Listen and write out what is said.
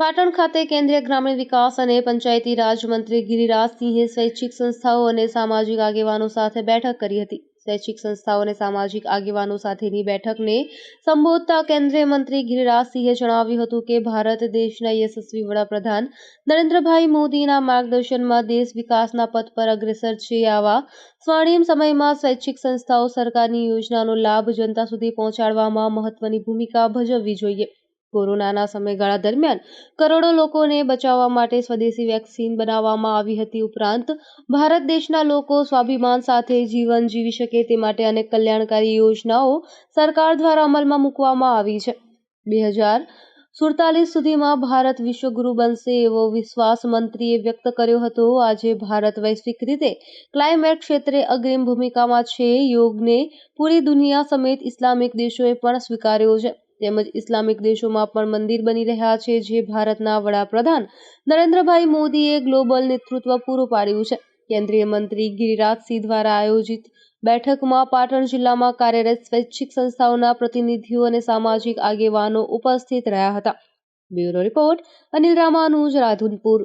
પાટણ ખાતે કેન્દ્રીય ગ્રામીણ વિકાસ અને પંચાયતી રાજ મંત્રી ગિરિરાજસિંહે સ્વૈચ્છિક સંસ્થાઓ અને સામાજિક આગેવાનો સાથે બેઠક કરી હતી. સ્વૈચ્છિક સંસ્થાઓ અને સામાજિક આગેવાનો સાથેની બેઠકને સંબોધતા કેન્દ્રીય મંત્રી ગિરિરાજસિંહે જણાવ્યું હતું કે ભારત દેશના યશસ્વી વડાપ્રધાન નરેન્દ્રભાઈ મોદીના માર્ગદર્શનમાં દેશ વિકાસના પથ પર અગ્રેસર છે આવા સ્વર્ણિમ સમયમાં સ્વૈચ્છિક સંસ્થાઓ સરકારની યોજનાનો લાભ જનતા સુધી પહોંચાડવામાં મહત્વની ભૂમિકા ભજવવી જોઈએ. કોરોનાના સમયગાળા દરમિયાન કરોડો લોકોને બચાવવા માટે સ્વદેશી વેક્સિન બનાવવામાં આવી હતી ઉપરાંત ભારત દેશના લોકો સ્વાભિમાન સાથે જીવન જીવી શકે તે માટે અનેક કલ્યાણકારી યોજનાઓ સરકાર દ્વારા અમલમાં મૂકવામાં આવી છે. બે હજાર સુડતાલીસ સુધીમાં ભારત વિશ્વગુરુ બનશે એવો વિશ્વાસ મંત્રીએ વ્યક્ત કર્યો હતો. આજે ભારત વૈશ્વિક રીતે ક્લાઇમેટ ક્ષેત્રે અગ્રીમ ભૂમિકામાં છે. યોગને પૂરી દુનિયા સમેત ઇસ્લામિક દેશોએ પણ સ્વીકાર્યો છે. તેમજ ઇસ્લામિક દેશોમાં પણ મંદિર બની રહ્યા છે, જે ભારતના વડાપ્રધાન નરેન્દ્રભાઈ મોદીએ ગ્લોબલ નેતૃત્વ પૂરું પાડ્યું છે. કેન્દ્રીય મંત્રી ગિરિરાજસિંહ દ્વારા આયોજિત બેઠકમાં પાટણ જિલ્લામાં કાર્યરત સ્વૈચ્છિક સંસ્થાઓના પ્રતિનિધિઓ અને સામાજિક આગેવાનો ઉપસ્થિત રહ્યા હતા. Bureau report Anil Ramanuj, Radhanpur.